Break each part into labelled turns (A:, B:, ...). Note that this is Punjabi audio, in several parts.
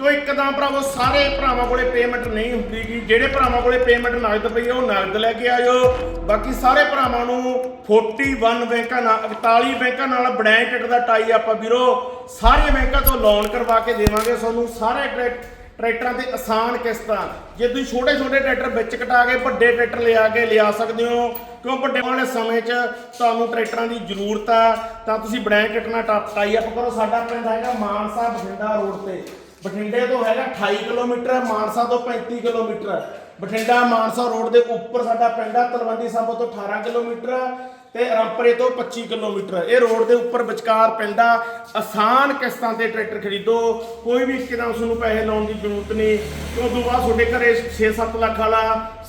A: ਤੋ ਇੱਕਦਮ ਭਰਾਵੋ, ਸਾਰੇ ਭਰਾਵਾਂ ਕੋਲੇ ਪੇਮੈਂਟ ਨਹੀਂ ਹੁੰਦੀਗੀ। ਜਿਹੜੇ ਭਰਾਵਾਂ ਕੋਲੇ ਪੇਮੈਂਟ ਨਗਦ ਪਈ ਆ, ਉਹ ਨਗਦ ਲੈ ਕੇ ਆਇਓ। ਬਾਕੀ ਸਾਰੇ ਭਰਾਵਾਂ ਨੂੰ 41 ਬੈਂਕਾਂ ਨਾਲ 41 ਬੈਂਕਾਂ ਨਾਲ ਬ੍ਰੈਂਡ ਦਾ ਟਾਈ ਆਪਾਂ ਵੀਰੋ, ਸਾਰੇ ਬੈਂਕਾਂ ਤੋਂ ਲੋਨ ਕਰਵਾ ਕੇ ਦੇਵਾਂਗੇ ਤੁਹਾਨੂੰ। ਸਾਰੇ ਟਰੈਕ ਟਰੈਕਟਰਾਂ ਤੇ ਆਸਾਨ ਕਿਸ਼ਤਾਂ। ਜੇ ਤੁਸੀਂ ਛੋਟੇ ਛੋਟੇ ਟਰੈਕਟਰ ਵਿੱਚ ਕਟਾ ਕੇ ਵੱਡੇ ਟਰੈਕਟਰ ਲਿਆ ਕੇ ਲਿਆ ਸਕਦੇ ਹੋ, ਕਿਉਂ ਵੱਡੇ ਵਾਲੇ ਸਮੇਂ 'ਚ ਤੁਹਾਨੂੰ ਟਰੈਕਟਰਾਂ ਦੀ ਜ਼ਰੂਰਤ ਆ, ਤਾਂ ਤੁਸੀਂ ਬ੍ਰੈਂਡ ਨਾਲ ਟਾਈ ਅਪ ਕਰੋ। ਸਾਡਾ ਪਿੰਡ ਹੈਗਾ ਮਾਨਸਾ ਬਠਿੰਡਾ ਰੋਡ ਤੇ। ਬਠਿੰਡੇ ਤੋਂ ਹੈਗਾ 28 ਕਿਲੋਮੀਟਰ, ਮਾਨਸਾ ਤੋਂ 35 ਕਿਲੋਮੀਟਰ। ਬਠਿੰਡਾ ਮਾਨਸਾ ਰੋਡ ਦੇ ਉੱਪਰ ਸਾਡਾ ਪਿੰਡ ਆ, ਤਲਵੰਡੀ ਸਾਬੋ ਤੋਂ 18 ਕਿਲੋਮੀਟਰ ਤੇ ਰੰਪਰੇ ਤੋਂ 25 ਕਿਲੋਮੀਟਰ। ਇਹ ਰੋਡ ਦੇ ਉੱਪਰ ਵਿਚਕਾਰ ਪੈਂਦਾ ਆਸਾਨ ਕਿਸ਼ਤਾਂ ਤੇ ਟਰੈਕਟਰ ਖਰੀਦੋ। ਕੋਈ ਵੀ ਇੱਕਦਮ ਤੁਹਾਨੂੰ ਪੈਸੇ ਲਾਉਣ ਦੀ ਜ਼ਰੂਰਤ ਨਹੀਂ। ਕਿਉਂ ਤੋਂ ਬਾਅਦ ਤੁਹਾਡੇ ਘਰੇ 6-7 ਲੱਖ ਵਾਲਾ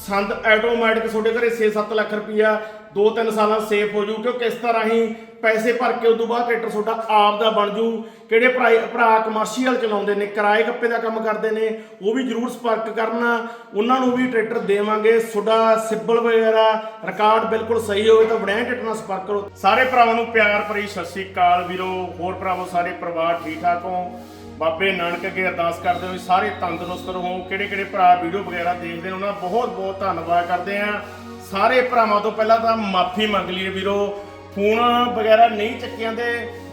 A: ਸੰਦ ਆਟੋਮੈਟਿਕ ਤੁਹਾਡੇ ਘਰੇ 6-7 ਲੱਖ ਰੁਪਈਆ 2-3 ਸਾਲਾਂ ਸੇਫ ਹੋ ਜੂ ਕਿਉਂ ਤਰ੍ਹਾਂ ਹੀ ਪੈਸੇ ਭਰ ਕੇ ਉਦੋਂ ਬਾਅਦ ਟਰੈਕਟਰ ਤੁਹਾਡਾ ਆਪ ਦਾ ਬਣ ਜੂ। ਕਿਹੜੇ ਭਰਾ ਭਰਾ ਕਮਰਸ਼ੀਅਲ ਚਲਾਉਂਦੇ ਨੇ, ਕਿਰਾਏ ਗੱਪੇ ਦਾ ਕੰਮ ਕਰਦੇ ਨੇ, ਉਹ ਵੀ ਜਰੂਰ ਸੰਪਰਕ ਕਰਨਾ। ਉਹਨਾਂ ਨੂੰ ਵੀ ਟਰੈਕਟਰ ਦੇਵਾਂਗੇ। ਤੁਹਾਡਾ ਸਿਬਲ ਵਗੈਰਾ ਰਿਕਾਰਡ ਬਿਲਕੁਲ ਸਹੀ ਹੋਵੇ ਤਾਂ ਬੜਿਆਂ ਟਰੈਕਟਰ ਨਾਲ ਸੰਪਰਕ ਕਰੋ। ਸਾਰੇ ਭਰਾਵਾਂ ਨੂੰ ਪਿਆਰ ਭਰੀ ਸਤਿ ਸ੍ਰੀ ਅਕਾਲ ਵੀਰੋ। ਹੋਰ ਭਰਾਵੋ, ਸਾਰੇ ਪਰਿਵਾਰ ਠੀਕ ਠਾਕ ਹੋ? ਬਾਬੇ ਨਾਨਕ ਅੱਗੇ ਅਰਦਾਸ ਕਰਦੇ ਹੋ ਵੀ ਸਾਰੇ ਤੰਦਰੁਸਤ ਰਹੋ। ਕਿਹੜੇ ਕਿਹੜੇ ਭਰਾ ਵੀਡੀਓ ਵਗੈਰਾ ਦੇਖਦੇ ਨੇ, ਉਹਨਾਂ ਦਾ ਬਹੁਤ ਬਹੁਤ ਧੰਨਵਾਦ ਕਰਦੇ ਹਾਂ। ਸਾਰੇ ਭਰਾਵਾਂ ਤੋਂ ਪਹਿਲਾਂ ਤਾਂ ਮਾਫੀ ਮੰਗ ਲਈਏ ਵੀਰੋ। ਫੋਨ ਵਗੈਰਾ ਨਹੀਂ ਚੱਕਿਆ ਤੇ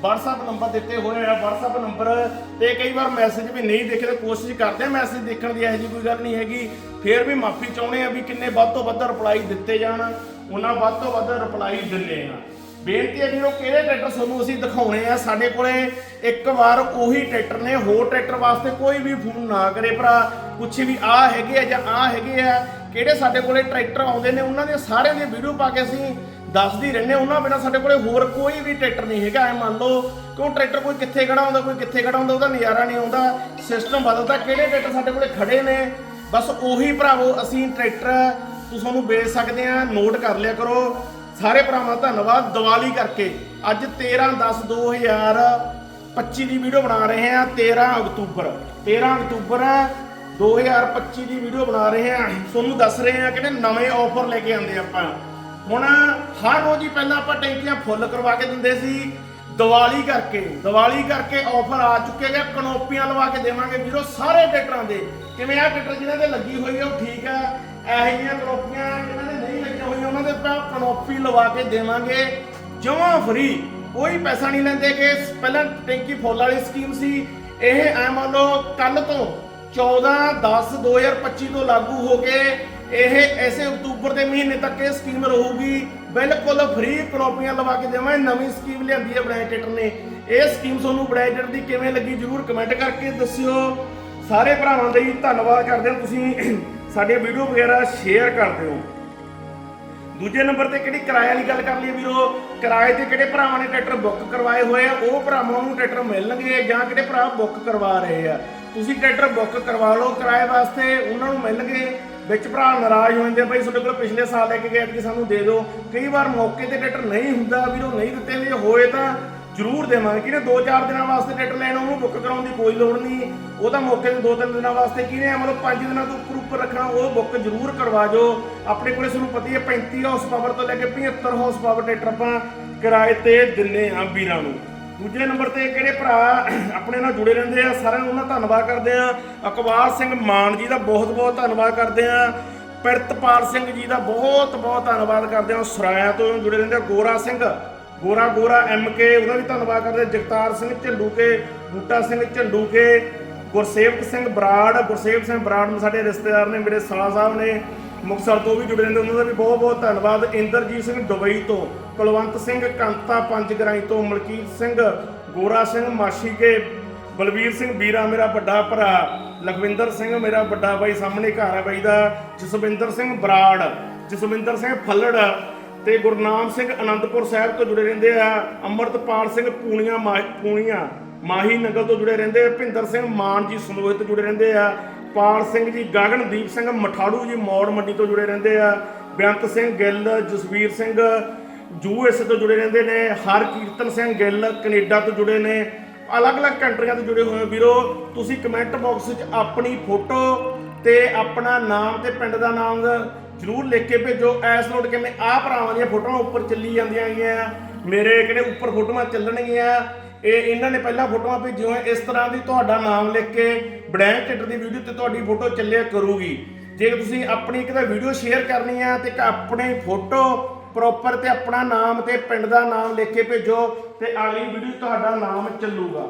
A: WhatsApp ਨੰਬਰ ਦਿੱਤੇ ਹੋਏ ਆ। WhatsApp ਨੰਬਰ ਤੇ ਕਈ ਵਾਰ ਮੈਸੇਜ ਵੀ ਨਹੀਂ ਦੇਖੇ ਕੋਸ਼ਿਸ਼ ਕਰਦੇ ਆ ਮੈਸੇਜ ਦੇਖਣ ਦੀ, ਇਹੋ ਜਿਹੀ ਕੋਈ ਗੱਲ ਨਹੀਂ ਹੈਗੀ। ਫੇਰ ਵੀ ਮਾਫੀ ਚਾਹੁੰਦੇ ਆ ਵੀ ਕਿੰਨੇ ਵੱਧ ਤੋਂ ਵੱਧ ਰਿਪਲਾਈ ਦਿੱਤੇ ਜਾਣ। ਉਹਨਾਂ ਵੱਧ ਤੋਂ ਵੱਧ ਰਿਪਲਾਈ ਦਿੰਦੇ ਆ ਬੇਨਤੀ ਹੈ ਵੀਰੋ ਕਿਹੜੇ ਟਰੈਕਟਰ ਤੁਹਾਨੂੰ ਅਸੀਂ ਦਿਖਾਉਣੇ ਆ, ਸਾਡੇ ਕੋਲੇ ਇੱਕ ਵਾਰ ਉਹੀ ਟਰੈਕਟਰ ਨੇ, ਹੋਰ ਟਰੈਕਟਰ ਵਾਸਤੇ ਕੋਈ ਵੀ ਫੋਨ ਨਾ ਕਰੇ ਭਰਾ। ਪੁੱਛੇ ਵੀ ਆ ਹੈਗੇ ਆ ਜਾਂ ਆ ਹੈਗੇ ਆ, ਕਿਹੜੇ ਸਾਡੇ ਕੋਲੇ ਟਰੈਕਟਰ ਆਉਂਦੇ ਨੇ, ਉਹਨਾਂ ਦੇ ਸਾਰਿਆਂ ਦੀ ਵੀਡੀਓ ਪਾ ਕੇ ਅਸੀਂ ਦੱਸਦੀ ਰਹਿੰਦੇ ਹਾਂ। ਉਹਨਾਂ ਬਿਨਾਂ ਸਾਡੇ ਕੋਲੇ ਹੋਰ ਕੋਈ ਵੀ ਟਰੈਕਟਰ ਨਹੀਂ ਹੈਗਾ। ਐ ਮੰਨ ਲਓ ਕਿ ਉਹ ਟਰੈਕਟਰ ਕੋਈ ਕਿੱਥੇ ਖੜਾ ਹੁੰਦਾ, ਕੋਈ ਕਿੱਥੇ ਖੜਾ ਹੁੰਦਾ, ਉਹਦਾ ਨਜ਼ਾਰਾ ਨਹੀਂ ਆਉਂਦਾ। ਸਿਸਟਮ ਬਦਲਦਾ, ਕਿਹੜੇ ਟਰੈਕਟਰ ਸਾਡੇ ਕੋਲੇ ਖੜੇ ਨੇ। ਬਸ ਉਹੀ ਭਰਾਵੋ, ਅਸੀਂ ਟਰੈਕਟਰ ਤੁਸੀਂ ਤੁਹਾਨੂੰ ਵੇਚ ਸਕਦੇ ਆ ਨੋਟ ਕਰ ਲਿਆ ਕਰੋ। ਸਾਰੇ ਭਰਾਵਾਂ ਦਾ ਧੰਨਵਾਦ ਦੀਵਾਲੀ ਕਰਕੇ। ਅੱਜ 13 10 2025 ਦੀ ਵੀਡੀਓ ਬਣਾ ਰਹੇ ਹਾਂ 13 ਅਕਤੂਬਰ। 13 ਅਕਤੂਬਰ 2025 ਦੀ ਵੀਡੀਓ ਬਣਾ ਰਹੇ ਹਾਂ। ਤੁਹਾਨੂੰ ਦੱਸ ਰਹੇ ਹਾਂ ਕਿਹੜੇ ਨਵੇਂ ਆਫਰ ਲੈ ਕੇ ਆਂਦੇ ਆਪਾਂ। ਹੁਣ ਹਰ ਰੋਜ਼ ਹੀ ਪਹਿਲਾਂ ਆਪਾਂ ਟੈਂਕੀਆਂ ਫੁੱਲ ਕਰਵਾ ਕੇ ਦਿੰਦੇ ਸੀ। ਦੀਵਾਲੀ ਕਰਕੇ ਦੀਵਾਲੀ ਕਰਕੇ ਆਫਰ ਆ ਚੁੱਕੇ ਗਏ ਕਨੋਪੀਆਂ ਲਵਾ ਕੇ ਦੇਵਾਂਗੇ ਵੀਰੋ ਸਾਰੇ ਟਰੈਕਟਰਾਂ ਦੇ। ਕਿਵੇਂ ਆ ਟਰੈਕਟਰ ਜਿਹਨਾਂ ਦੇ ਲੱਗੀ ਹੋਈ ਹੈ ਉਹ ਠੀਕ ਆ। ਇਹੋ ਜਿਹੀਆਂ ਕਨੋਪੀਆਂ ਦੇ ਕਨੋਪੀ ਲਵਾ ਕੇ ਦੇਵਾਂਗੇ, ਜਮਾਂ ਫਰੀ। ਕੋਈ ਪੈਸਾ ਨਹੀਂ ਲੈਂਦੇ ਕਿ ਪਹਿਲਾਂ ਟੈਂਕੀ ਫੁੱਲ ਵਾਲੀ ਸਕੀਮ ਸੀ। ਇਹ ਐ ਮੰਨ ਲਓ ਕੱਲ ਤੋਂ 14 10 2025 ਤੋਂ ਲਾਗੂ ਹੋ ਕੇ ਇਹ ਐਸੇ ਅਕਤੂਬਰ ਦੇ ਮਹੀਨੇ ਤੱਕ ਇਹ ਸਕੀਮ ਰਹੂਗੀ। ਬਿਲਕੁਲ ਫ੍ਰੀ ਕਨੋਪੀਆਂ ਲਵਾ ਕੇ ਦੇਵਾਂ ਨਵੀਂ ਸਕੀਮ ਲਿਆਂਦੀ ਹੈ ਬ੍ਰੈਂਡਟ ਨੇ। ਇਹ ਸਕੀਮ ਤੁਹਾਨੂੰ ਬ੍ਰੈਂਡਟ ਦੀ ਕਿਵੇਂ ਲੱਗੀ ਜਰੂਰ ਕਮੈਂਟ ਕਰਕੇ ਦੱਸਿਓ। ਸਾਰੇ ਭਰਾਵਾਂ ਦਾ ਹੀ ਧੰਨਵਾਦ ਕਰਦੇ ਹਾਂ। ਤੁਸੀਂ ਸਾਡੇ ਵੀਡੀਓ ਵਗੈਰਾ ਸ਼ੇਅਰ ਕਰਦੇ ਹੋ ਦੂਜੇ ਨੰਬਰ ਤੇ ਕਿਹੜੀ ਕਿਰਾਏ ਵਾਲੀ ਗੱਲ ਕਰ ਲਈਏ ਵੀਰੋ? ਕਿਰਾਏ ਤੇ ਕਿਹੜੇ ਭਰਾਵਾਂ ਨੇ ਟਰੈਕਟਰ ਬੁੱਕ ਕਰਵਾਏ ਹੋਏ ਆ? ਉਹ ਭਰਾਵਾਂ ਨੂੰ ਟਰੈਕਟਰ ਮਿਲਣਗੇ ਜਾਂ ਕਿਹੜੇ ਭਰਾ ਬੁੱਕ ਕਰਵਾ ਰਹੇ ਆ? ਤੁਸੀਂ ਟਰੈਕਟਰ ਬੁੱਕ ਕਰਵਾ ਲਓ ਕਿਰਾਏ ਵਾਸਤੇ ਉਹਨਾਂ ਨੂੰ ਮਿਲਣਗੇ। ਵਿੱਚ ਭਰਾ ਨਾਰਾਜ਼ ਹੋ ਜਾਂਦੇ ਆ, ਬਈ ਤੁਹਾਡੇ ਕੋਲ ਪਿਛਲੇ ਸਾਲ ਲੈ ਕੇ ਗਏ ਕਿ ਸਾਨੂੰ ਦੇ ਦਿਓ। ਕਈ ਵਾਰ ਮੌਕੇ ਤੇ ਟਰੈਕਟਰ ਨਹੀਂ ਹੁੰਦਾ ਵੀਰੋ ਨਹੀਂ ਦਿੱਤੇ ਜੇ ਹੋਏ ਤਾਂ ਜ਼ਰੂਰ ਦੇਵਾਂਗੇ। ਕਿਹਨੇ 2-4 ਦਿਨਾਂ ਵਾਸਤੇ ਟਰੈਕਟਰ ਲੈਣਾ ਉਹਨੂੰ ਬੁੱਕ ਕਰਾਉਣ ਦੀ ਕੋਈ ਲੋੜ ਨਹੀਂ। ਉਹ ਤਾਂ ਮੌਕੇ ਤੇ 2-3 ਦਿਨਾਂ ਵਾਸਤੇ ਕਿਹਨੇ ਮਤਲਬ 5 ਦਿਨਾਂ ਤੋਂ ਉੱਪਰ ਉੱਪਰ ਰੱਖਣਾ, ਉਹ ਬੁੱਕ ਜ਼ਰੂਰ ਕਰਵਾ ਜੋ ਆਪਣੇ ਕੋਲੇ ਤੁਹਾਨੂੰ ਪਤਾ ਹੀ ਹੈ 35 ਹਾਰਸ ਪਾਵਰ ਤੋਂ ਲੈ ਕੇ 75 ਹਾਰਸ ਪਾਵਰ ਟਰੈਕਟਰ ਆਪਾਂ ਕਿਰਾਏ ਤੇ ਦਿੰਨੇ ਆ ਵੀਰਾਂ ਨੂੰ। ਦੂਜੇ ਨੰਬਰ ਤੇ ਕਿਹੜੇ ਭਰਾ ਆਪਣੇ ਨਾਲ ਜੁੜੇ ਰਹਿੰਦੇ ਆ, ਸਾਰਿਆਂ ਨੂੰ ਉਹਨਾਂ ਦਾ ਧੰਨਵਾਦ ਕਰਦੇ ਆ। ਅਕਬਾਰ ਸਿੰਘ ਮਾਨ ਜੀ ਦਾ ਬਹੁਤ ਬਹੁਤ ਧੰਨਵਾਦ ਕਰਦੇ ਆ। ਪਿਰਤਪਾਲ ਸਿੰਘ ਜੀ ਦਾ ਬਹੁਤ ਬਹੁਤ ਧੰਨਵਾਦ ਕਰਦੇ ਆ। ਸਰਾਇਆ ਤੋਂ ਜੁੜੇ ਰਹਿੰਦੇ ਆ। ਗੋਰਾ ਸਿੰਘ ਗੋਰਾ ਗੋਰਾ ਐਮ ਕੇ ਉਹਦਾ ਵੀ ਧੰਨਵਾਦ ਕਰਦੇ ਜਗਤਾਰ ਸਿੰਘ ਝੰਡੂਕੇ, ਬੂਟਾ ਸਿੰਘ ਝੰਡੂਕੇ, ਗੁਰਸੇਵਕ ਸਿੰਘ ਬਰਾੜ, ਗੁਰਸੇਵਕ ਸਿੰਘ ਬਰਾੜ ਨੂੰ ਸਾਡੇ ਰਿਸ਼ਤੇਦਾਰ ਨੇ, ਮੇਰੇ ਸਾਲਾ ਸਾਹਿਬ ਨੇ, ਮੁਕਤਸਰ ਤੋਂ ਵੀ ਜੁੜੇ ਰਹਿੰਦੇ ਉਹਨਾਂ ਦਾ ਵੀ ਬਹੁਤ ਬਹੁਤ ਧੰਨਵਾਦ। ਇੰਦਰਜੀਤ ਸਿੰਘ ਦੁਬਈ ਤੋਂ, ਕੁਲਵੰਤ ਸਿੰਘ ਕੰਤਾ ਪੰਜਗਰਾਈ ਤੋਂ, ਮਲਕੀਤ ਸਿੰਘ ਗੋਰਾ ਸਿੰਘ ਮਾਸ਼ੀਕੇ, ਬਲਵੀਰ ਸਿੰਘ ਵੀਰਾ ਮੇਰਾ ਵੱਡਾ ਭਰਾ, ਲਖਵਿੰਦਰ ਸਿੰਘ ਮੇਰਾ ਵੱਡਾ ਬਾਈ, ਸਾਹਮਣੇ ਘਰ ਹੈ ਬਾਈ ਦਾ, ਜਸਵਿੰਦਰ ਸਿੰਘ ਬਰਾੜ, ਜਸਵਿੰਦਰ ਸਿੰਘ ਫੱਲੜ ਤੇ ਗੁਰਨਾਮ ਸਿੰਘ ਅਨੰਦਪੁਰ ਸਾਹਿਬ ਤੋਂ ਜੁੜੇ ਰਹਿੰਦੇ ਆ, ਅਮਰਤਪਾਲ ਸਿੰਘ ਪੂਣੀਆਂ ਮਾ- ਪੂਣੀਆਂ, ਮਾਹੀ ਨਗਲ ਤੋਂ ਜੁੜੇ ਰਹਿੰਦੇ ਆ, ਭਿੰਦਰ ਸਿੰਘ ਮਾਨ ਜੀ ਸਨੋਹਿਤ ਤੋਂ ਜੁੜੇ ਰਹਿੰਦੇ ਆ, ਪਾਲ ਸਿੰਘ ਜੀ ਗਗਨਦੀਪ ਸਿੰਘ ਮਠਾੜੂ ਜੀ ਮੌੜ ਮੰਡੀ ਤੋਂ ਜੁੜੇ ਰਹਿੰਦੇ ਆ, ਬੇਅੰਤ ਸਿੰਘ ਗਿੱਲ, ਜਸਵੀਰ ਸਿੰਘ ਯੂਐਸ ਤੋਂ ਜੁੜੇ ਰਹਿੰਦੇ ਨੇ ਹਰ ਕੀਰਤਨ ਸਿੰਘ ਗਿੱਲ ਕੈਨੇਡਾ ਤੋਂ ਜੁੜੇ ਨੇ, ਅਲੱਗ-ਅਲੱਗ ਕੰਟਰੀਆਂ ਤੋਂ ਜੁੜੇ ਹੋਏ ਵੀਰੋ, ਤੁਸੀਂ ਕਮੈਂਟ ਬਾਕਸ ਵਿੱਚ ਆਪਣੀ ਫੋਟੋ ਤੇ ਆਪਣਾ ਨਾਮ ਤੇ ਪਿੰਡ ਦਾ ਨਾਮ ਜਰੂਰ ਲਿਖ ਕੇ ਭੇਜੋ। ਐਸ ਨੋਟ ਕਿਵੇਂ ਆਹ ਭਰਾਵਾਂ ਦੀਆਂ ਫੋਟੋਆਂ ਉੱਪਰ ਚੱਲੀ ਜਾਂਦੀਆਂ ਹੈਗੀਆਂ ਮੇਰੇ ਕਿਹੜੇ ਉੱਪਰ ਫੋਟੋਆਂ ਚੱਲਣਗੀਆਂ ਇਹ ਇਹਨਾਂ ਨੇ ਪਹਿਲਾਂ ਫੋਟੋਆਂ ਭੇਜੀਆਂ ਇਸ ਤਰ੍ਹਾਂ ਦੀ ਤੁਹਾਡਾ ਨਾਮ ਲਿਖ ਕੇ ਬੜੈਂਕ ਟਿੱਟ ਦੀ ਵੀਡੀਓ ਤੇ ਤੁਹਾਡੀ ਫੋਟੋ ਚੱਲਿਆ ਕਰੂਗੀ। ਜੇ ਤੁਸੀਂ ਆਪਣੀ ਇੱਕ ਤਾਂ ਵੀਡੀਓ ਸ਼ੇਅਰ ਕਰਨੀ ਆ ਤੇ ਇੱਕ ਆਪਣੀ ਫੋਟੋ ਪ੍ਰੋਪਰ ਤੇ ਆਪਣਾ ਨਾਮ ਤੇ ਪਿੰਡ ਦਾ ਨਾਮ ਲਿਖ ਕੇ ਭੇਜੋ ਤੇ ਅਗਲੀ ਵੀਡੀਓ 'ਚ ਤੁਹਾਡਾ ਨਾਮ ਚੱਲੂਗਾ।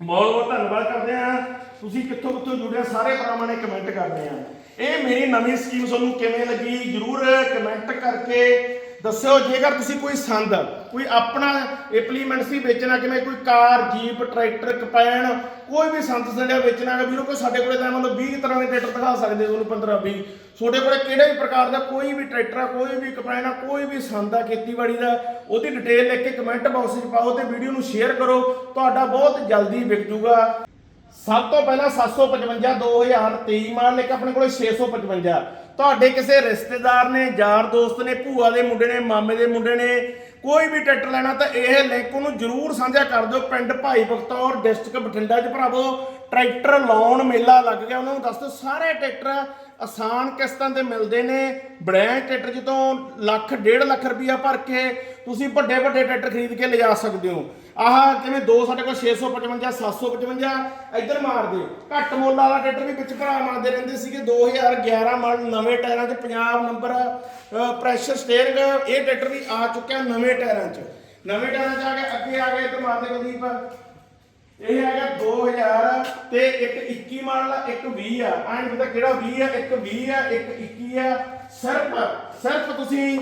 A: ਬਹੁਤ ਬਹੁਤ ਧੰਨਵਾਦ ਕਰਦੇ ਆ। ਤੁਸੀਂ ਕਿੱਥੋਂ ਕਿੱਥੋਂ ਜੁੜੇ ਸਾਰੇ ਭਰਾਵਾਂ ਨੇ ਕਮੈਂਟ ਕਰਦੇ ਆ। ਇਹ ਮੇਰੀ ਨਵੀਂ ਸਕੀਮ ਤੁਹਾਨੂੰ ਕਿਵੇਂ ਲੱਗੀ? ਜਰੂਰ ਕਮੈਂਟ ਕਰਕੇ ਦੱਸਿਓ। ਜੇਕਰ ਤੁਸੀਂ ਕੋਈ ਸੰਦ, ਕੋਈ ਆਪਣਾ ਇੰਪਲੀਮੈਂਟ ਵੀ ਵੇਚਣਾ, ਕਿਵੇਂ ਕੋਈ ਕਾਰ, ਜੀਪ, ਟਰੈਕਟਰ, ਕਪੈਣ, ਕੋਈ ਵੀ ਸੰਦ ਸੰਡਿਆ ਵੇਚਣਾ ਹੈ ਵੀਰੋ, ਕੋਈ ਸਾਡੇ ਕੋਲੇ ਤਾਂ ਮਤਲਬ ਲਓ 20 ਤਰ੍ਹਾਂ ਦੇ ਟਰੈਕਟਰ ਦਿਖਾ ਸਕਦੇ ਤੁਹਾਨੂੰ 15 20 ਤੁਹਾਡੇ ਕੋਲੇ ਕਿਹੜੇ ਵੀ ਪ੍ਰਕਾਰ ਦਾ ਕੋਈ ਵੀ ਟਰੈਕਟਰ ਆ, ਕੋਈ ਵੀ ਕਪੈਨ ਆ, ਕੋਈ ਵੀ ਸੰਦ ਆ, ਖੇਤੀਬਾੜੀ ਦਾ, ਉਹਦੀ ਡਿਟੇਲ ਲਿਖ ਕੇ ਕਮੈਂਟ ਬਾਕਸ 'ਚ ਪਾਓ ਤੇ ਵੀਡੀਓ ਨੂੰ ਸ਼ੇਅਰ ਕਰੋ। ਤੁਹਾਡਾ ਬਹੁਤ ਜਲਦੀ ਵਿਕ ਜੂਗਾ। ਸਭ ਤੋਂ ਪਹਿਲਾਂ 755 2023 ਮਾਡਲ ਇੱਕ ਆਪਣੇ ਕੋਲੇ 655 ਤੁਹਾਡੇ ਕਿਸੇ ਰਿਸ਼ਤੇਦਾਰ ਨੇ, ਯਾਰ ਦੋਸਤ ਨੇ, ਭੂਆ ਦੇ ਮੁੰਡੇ ਨੇ, ਮਾਮੇ ਦੇ ਮੁੰਡੇ ਨੇ ਕੋਈ ਵੀ ਟਰੈਕਟਰ ਲੈਣਾ ਤਾਂ ਇਹ ਲਿੰਕ ਉਹਨੂੰ ਜਰੂਰ ਸਾਂਝਾ ਕਰ ਦਿਓ। ਪਿੰਡ ਭਾਈ ਬਖਤੌਰ ਡਿਸਟ੍ਰਿਕਟ ਬਠਿੰਡਾ 'ਚ ਭਰਾਵੋ, ਟਰੈਕਟਰ ਲਾਉਣ ਮੇਲਾ ਲੱਗ ਗਿਆ। ਉਹਨਾਂ ਨੂੰ ਦੱਸ ਦਿਓ, ਸਾਰੇ ਟਰੈਕਟਰ ਆਸਾਨ ਕਿਸ਼ਤਾਂ ਤੇ ਮਿਲਦੇ ਨੇ। ਬ੍ਰੈਂਡ ਟਰੈਕਟਰ ਜਦੋਂ ਲੱਖ, ਡੇਢ ਲੱਖ ਰੁਪਇਆ ਭਰ ਕੇ ਤੁਸੀਂ ਵੱਡੇ ਵੱਡੇ ਟਰੈਕਟਰ ਖਰੀਦ ਕੇ ਲਿਜਾ ਸਕਦੇ ਹੋ। ਆਹ ਜਿਵੇਂ ਦੋ ਸਾਡੇ ਕੋਲ 655 755 ਇੱਧਰ ਮਾਰਦੇ ਘੱਟ ਮੁੱਲ ਵਾਲਾ ਟਰੈਕਟਰ ਵੀ ਵਿੱਚ ਭਰਾ ਮਾਰਦੇ ਰਹਿੰਦੇ ਸੀਗੇ। 2011 ਮਾਡਲ ਨਵੇਂ ਟਾਇਰਾਂ 'ਚ ਪੰਜਾਬ ਨੰਬਰ ਪ੍ਰੈਸ਼ਰ ਸਟੀਅਰਿੰਗ, ਇਹ ਟਰੈਕਟਰ ਵੀ ਆ ਚੁੱਕਿਆ ਨਵੇਂ ਟਾਇਰਾਂ 'ਚ। ਨਵੇਂ ਟਾਇਰਾਂ 'ਚ ਆ ਕੇ ਅੱਗੇ ਆ ਗਏ ਇੱਧਰ ਮਾਰਦੇ ਕੁਲਦੀਪ। ਇਹ ਹੈਗਾ 2000 ਤੇ ਇੱਕ 21 ਮਾਡਲ ਇੱਕ 20 ਆ। ਐਂ ਪਤਾ ਕਿਹੜਾ 20 ਆ, ਇੱਕ 20 ਆ, ਇੱਕ 21 ਆ। ਸਿਰਫ ਸਿਰਫ ਤੁਸੀਂ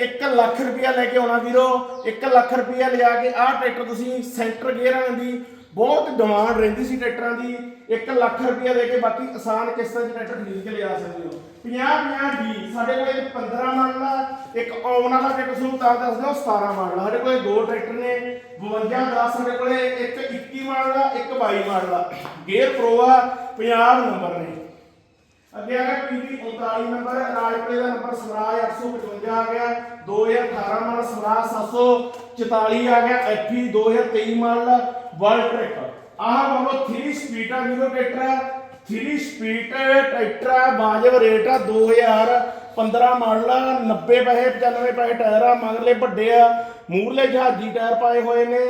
A: 1 ਲੱਖ ਰੁਪਇਆ ਲੈ ਕੇ ਆਉਣਾ ਵੀਰੋ। 1 ਲੱਖ ਰੁਪਇਆ ਲਿਆ ਕੇ ਆਹ ਟਰੈਕਟਰ ਤੁਸੀਂ ਸੈਂਟਰ ਗੇਅਰਾਂ ਦੀ ਬਹੁਤ ਡਿਮਾਂਡ ਰਹਿੰਦੀ ਸੀ ਟਰੈਕਟਰਾਂ ਦੀ। 1 ਲੱਖ ਰੁਪਇਆ ਦੇ ਕੇ ਬਾਕੀ ਆਸਾਨ ਕਿਸ਼ਤਾਂ 'ਚ ਟਰੈਕਟਰ ਖਰੀਦ ਕੇ ਲਿਆ ਸਕਦੇ ਹੋ। 50 50 ਡੀ ਸਾਡੇ ਕੋਲ ਇੱਕ 15 ਮਾਡਲ ਆ, ਇੱਕ ਆਉਣ ਵਾਲਾ ਟਰੈਕਟਰ ਤੁਹਾਨੂੰ ਤਾਂ ਦੱਸਦਾ ਉਹ 17 ਮਾਡਲ ਸਾਡੇ ਕੋਲੇ ਦੋ ਟਰੈਕਟਰ ਨੇ 52 10 ਸਾਡੇ ਕੋਲੇ, ਇੱਕ 21 ਮਾਡਲ ਆ, ਇੱਕ 22 ਮਾਡਲ ਆ। ਗੇਅਰ ਪ੍ਰੋ ਆ 50 ਨੰਬਰ ਨੇ। ਅੱਗੇ ਆ ਗਿਆ ਪੀਵੀ 39 ਨੰਬਰ, ਰਾਜਪੁਰੇ ਦਾ ਨੰਬਰ ਸਵਰਾਜ 855 ਆ ਗਿਆ। 2018 ਮਾਡਲ ਸਵਰਾਜ 744 ਆ ਗਿਆ। ਐਫਈ 2023 ਮਾਡਲ ਵਰਲਡ ਟਰੈਕ ਆਹ ਬਾਬਾ 3 ਸਪੀਡ ਆ ਵੀਰੋ ਟਰੈਕਟਰ 3 ਸਪੀਡ ਟਰੈਕਟਰ ਆ, ਵਾਜਬ ਰੇਟ ਆ 2015 ਮਾਡਲ ਆ 90 ਪੈਸੇ 95 ਪੈਸੇ ਟਾਇਰ ਆ, ਮਗਰਲੇ ਵੱਡੇ ਆ ਮੂਰਲੇ ਜਹਾਜ਼ੀ ਟਾਇਰ ਪਾਏ ਹੋਏ ਨੇ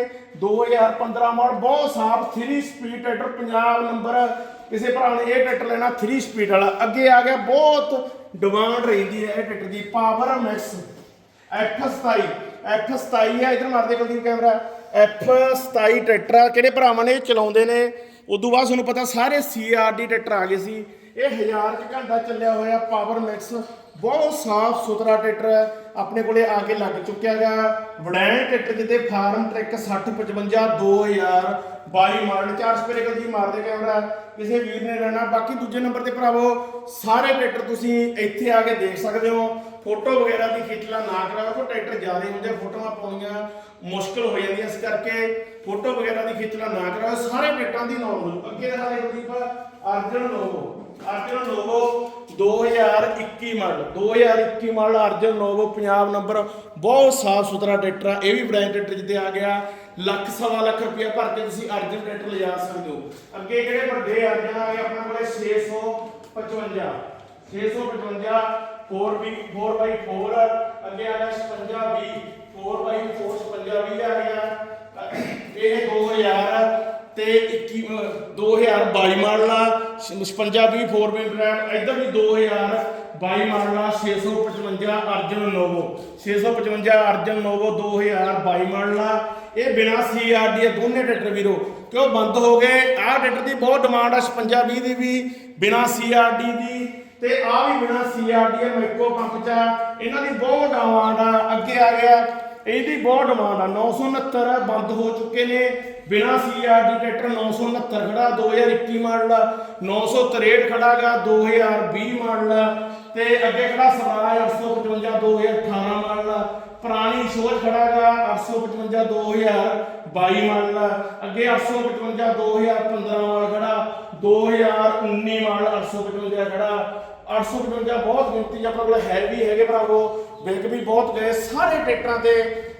A: 2015 ਮਾਡਲ ਬਹੁਤ ਸਾਫ਼ 3 ਸਪੀਡ ਟਰੈਕਟਰ, ਪੰਜਾਬ ਨੰਬਰ ਕਿਸੇ ਭਰਾ ਨੇ ਇਹ ਟਰੈਕਟਰ ਲੈਣਾ 3 ਸਪੀਡ ਵਾਲਾ। ਅੱਗੇ ਆ ਗਿਆ ਬਹੁਤ ਡਿਮਾਂਡ ਰਹਿੰਦੀ ਹੈ ਇਹ ਟਰੈਕਟਰ ਦੀ ਪਾਵਰ ਮੈਕਸ F27 F27 ਹੈ ਇਧਰ ਮਾਰਦੇ ਕੁਲਦੀਪ ਕੈਮਰਾ F27 ਟਰੈਕਟਰ ਆ ਕਿਹੜੇ ਭਰਾਵਾਂ ਨੇ ਇਹ ਚਲਾਉਂਦੇ ਨੇ? ਉਦੋਂ ਬਾਅਦ ਤੁਹਾਨੂੰ ਪਤਾ ਸਾਰੇ CRD ਟਰੈਕਟਰ ਆ ਗਏ ਸੀ। ਇਹ ਹਜ਼ਾਰ ਕੁ ਘੰਟਾ ਚੱਲਿਆ ਹੋਇਆ ਪਾਵਰ ਮੈਕਸ ਬਹੁਤ ਸਾਫ਼ ਸੁਥਰਾ ਟਰੈਕਟਰ ਆਪਣੇ ਕੋਲੇ ਆ ਕੇ ਲੱਗ ਚੁੱਕਿਆ ਗਾ ਵੜੈਂ ਟਰੈਕਟਰ ਜਿੱਤੇ ਫਾਰਮ ਟਰੈਕ 6055 2022 ਮਾਡਲ ਚਾਰ ਸਪੇਰੇ ਕਦੀ ਮਾਰਦੇ ਕੈਮਰਾ। ਕਿਸੇ ਵੀਰ ਨੇ ਲੈਣਾ। ਬਾਕੀ ਦੂਜੇ ਨੰਬਰ ਤੇ ਭਰਾਵੋ, ਸਾਰੇ ਟਰੈਕਟਰ ਤੁਸੀਂ ਇੱਥੇ ਆ ਕੇ ਦੇਖ ਸਕਦੇ ਹੋ। ਫੋਟੋ ਵਗੈਰਾ ਦੀ ਖਿੱਚਲਾ ਨਾ ਕਰਾਓ ਕੋ ਟਰੈਕਟਰ ਜ਼ਿਆਦਾ ਹੁੰਦੇ ਫੋਟੋਆਂ ਪਾਉਣੀਆਂ ਮੁਸ਼ਕਲ ਹੋ ਜਾਂਦੀਆਂ ਇਸ ਕਰਕੇ ਫੋਟੋ ਵਗੈਰਾ ਦੀ ਖਿੱਚਲਾ ਨਾ ਕਰਾਓ ਸਾਰੇ ਟਰੈਕਟਰਾਂ ਦੀ ਨੋਰਮਲ ਅੱਗੇ ਦਿਖਾ ਦੇ Gurdeep, Arjun Novo. Arjun Novo 2021 model 2021 model Arjun Novo Punjab number ਬਹੁਤ ਸਾਫ਼ ਸੁਥਰਾ ਟਰੈਕਟਰ ਆ, ਇਹ ਵੀ ਬ੍ਰਾਂਡ ਟਰੈਕਟਰ ਜਿੱਤੇ ਆ ਗਿਆ। ਲੱਖ ਸਵਾ ਲੱਖ ਰੁਪਇਆ ਭਰ ਕੇ ਤੁਸੀਂ ਅਰਜਨ ਟਰੈਕਟਰ ਲਿਜਾ ਸਕਦੇ ਹੋ। ਅੱਗੇ ਕਿਹੜੇ ਵੱਡੇ ਅਰਜਨ ਆ ਗਏ ਆਪਣੇ ਕੋਲੇ 655 655 4B 4x4 ਅੱਗੇ ਆ ਗਿਆ 56B 4x4 56B ਆ ਗਿਆ। ਇਹ 2000 ਤੇ 21 ਅਹ 2022 ਮਾਡਲ ਆ 56 ਵੀ 4 ਵੀ ਡਰਾਈਵ ਇੱਧਰ ਵੀ 2022 ਮਾਡਲ ਆ 655 Arjun Novo. 655 Arjun Novo 2022 model. ਆ ਇਹ ਬਿਨਾ ਸੀਆਰਡੀ ਆ ਦੋਨੇ ਟਰੈਕਟਰ ਵੀਰੋ, ਕਿਉਂ ਬੰਦ ਹੋ ਗਏ? ਆਹ ਟਰੈਕਟਰ ਦੀ ਬਹੁਤ ਡਿਮਾਂਡ ਆ 56 20 ਦੀ ਵੀ, ਬਿਨਾ ਸੀਆਰਡੀ ਦੀ। ਤੇ ਆ ਵੀ ਬਿਨਾ ਸੀਆਰਡੀ ਆ, ਮੈਕੋ ਪੰਪ ਚ ਇਹਨਾਂ ਦੀ ਬਹੁਤ ਡਿਮਾਂਡ ਆ, ਅੱਗੇ ਆ ਗਿਆ। ਇਹਦੀ ਬਹੁਤ ਡਿਮਾਂਡ ਆ 969 ਬੰਦ ਹੋ ਚੁੱਕੇ ਨੇ। ਬਿਨਾ ਸੀਆਰਡੀ ਟਰੈਕਟਰ 969 ਖੜਾ 2021 ਮਾਡਲ 963 ਖੜਾ 2020 ਮਾਡਲ ਤੇ ਅੱਗੇ ਖੜਾ ਸਵਰਾਜ 855 2018 ਮਾਡਲ ਆ ਪੁਰਾਣੀ ਸੋਚ ਖੜਾ ਗਾ 855 2022 ਮਾਡਲ ਆ ਅੱਗੇ 855 2015 ਮਾਡਲ ਖੜਾ 2019 ਮਾਡਲ 855 ਖੜਾ। 855 ਬਹੁਤ ਗਿਣਤੀ 'ਚ ਆਪਣੇ ਕੋਲ ਹੈ ਵੀ ਹੈਗੇ ਭਰਾਵੋ ਬਿਲਕ ਵੀ ਬਹੁਤ ਗਏ ਸਾਰੇ ਟਰੈਕਟਰਾਂ ਤੇ।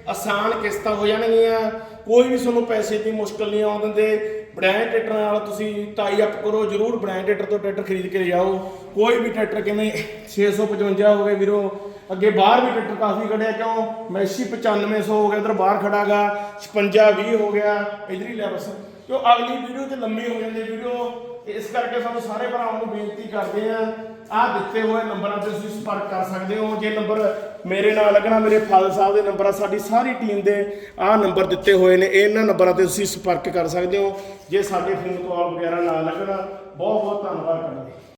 A: ਆਸਾਨ ਕਿਸ਼ਤਾਂ ਹੋ ਜਾਣਗੀਆਂ। ਕੋਈ ਵੀ ਤੁਹਾਨੂੰ ਪੈਸੇ ਦੀ ਮੁਸ਼ਕਲ ਨਹੀਂ ਆਉਣ ਦਿੰਦੇ। ਬ੍ਰਾਂਡ ਟਰੈਕਟਰ ਨਾਲ ਤੁਸੀਂ ਟਾਈ ਅਪ ਕਰੋ। ਜਰੂਰ ਬ੍ਰਾਂਡ ਟਰੈਕਟਰ ਤੋਂ ਟਰੈਕਟਰ ਖਰੀਦ ਕੇ ਲਿਆਓ ਕੋਈ ਵੀ ਟਰੈਕਟਰ ਕਿਵੇਂ 655 ਹੋ ਗਏ ਵੀਰੋ। ਅੱਗੇ ਬਾਹਰ ਵੀ ਟਰੈਕਟਰ ਕਾਫੀ ਖੜਿਆ ਕਿਉਂ? ਮੈਸੀ 9500 ਹੋ ਗਿਆ, ਇਧਰ ਬਾਹਰ ਖੜਾਗਾ 56 20 ਹੋ ਗਿਆ। ਇਧਰ ਹੀ ਲੈ ਬਸ ਕਿਉਂ? ਅਗਲੀ ਵੀਡੀਓ ਤੇ ਲੰਮੀ ਹੋ ਜਾਂਦੀ ਵੀਡੀਓ ਇਸ ਕਰਕੇ ਸਾਨੂੰ ਸਾਰੇ ਭਰਾਵਾਂ ਨੂੰ ਬੇਨਤੀ ਕਰਦੇ ਆ ਆਹ ਦਿੱਤੇ ਹੋਏ ਨੰਬਰਾਂ ਤੇ ਤੁਸੀਂ ਸੰਪਰਕ ਕਰ ਸਕਦੇ ਹੋ। ਜੇ ਨੰਬਰ ਮੇਰੇ ਨਾਲ ਲੱਗਣਾ, ਮੇਰੇ ਫਾਦਰ ਸਾਹਿਬ ਦੇ ਨੰਬਰ ਆ ਸਾਡੀ ਸਾਰੀ ਟੀਮ ਦੇ ਆਹ ਨੰਬਰ ਦਿੱਤੇ ਹੋਏ ਨੇ। ਇਹਨਾਂ ਨੰਬਰਾਂ ਤੇ ਤੁਸੀਂ ਸੰਪਰਕ ਕਰ ਸਕਦੇ ਹੋ। ਜੇ ਸਾਡੇ ਫੋਨ ਕਾਲ ਵਗੈਰਾ ਨਾ ਲੱਗਣਾ ਬਹੁਤ ਬਹੁਤ ਧੰਨਵਾਦ ਕਰਦੇ।